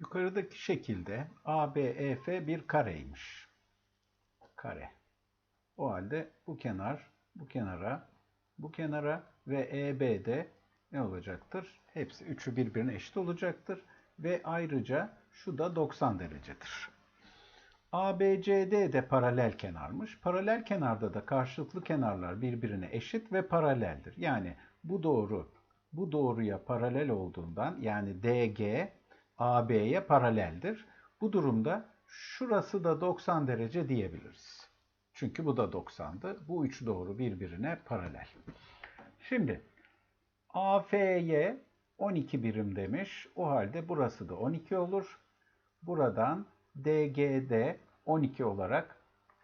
Yukarıdaki şekilde ABEF bir kareymiş. Kare. O halde bu kenar bu kenara, bu kenara ve EB de ne olacaktır? Hepsi üçü birbirine eşit olacaktır ve ayrıca şu da 90 derecedir. ABCD de paralel kenarmış. Paralel kenarda da karşılıklı kenarlar birbirine eşit ve paraleldir. Yani bu doğru bu doğruya paralel olduğundan yani DG AB'ye paraleldir. Bu durumda şurası da 90 derece diyebiliriz. Çünkü bu da 90'dı. Bu üç doğru birbirine paralel. Şimdi AF'ye 12 birim demiş. O halde burası da 12 olur. Buradan DGD 12 olarak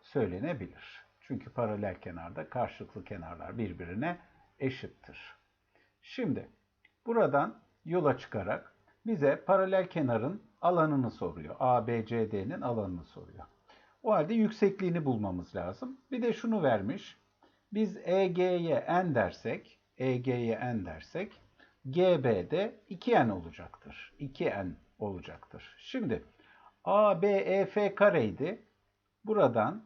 söylenebilir. Çünkü paralel kenarda karşılıklı kenarlar birbirine eşittir. Şimdi buradan yola çıkarak bize paralel kenarın alanını soruyor. ABCD'nin alanını soruyor. O halde yüksekliğini bulmamız lazım. Bir de şunu vermiş. Biz EG'ye n dersek, EG'ye n dersek GB'de 2n olacaktır. 2n olacaktır. Şimdi ABEF kareydi. Buradan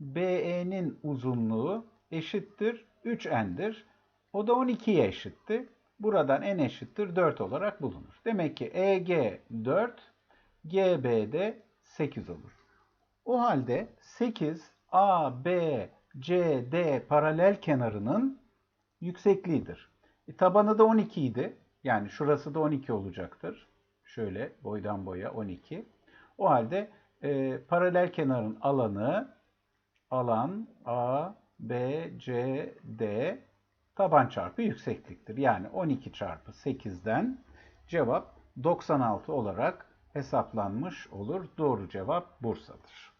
BE'nin uzunluğu eşittir 3n'dir. O da 12'ye eşitti. Buradan n eşittir 4 olarak bulunur. Demek ki EG 4, GB'de 8 olur. O halde 8 AB, CD paralel kenarının yüksekliğidir. E, tabanı da 12 idi. Yani şurası da 12 olacaktır. Şöyle boydan boya 12. O halde e, paralel kenarın alanı alan A, taban çarpı yüksekliktir. Yani 12 çarpı 8'den cevap 96 olarak hesaplanmış olur. Doğru cevap Bursa'dır.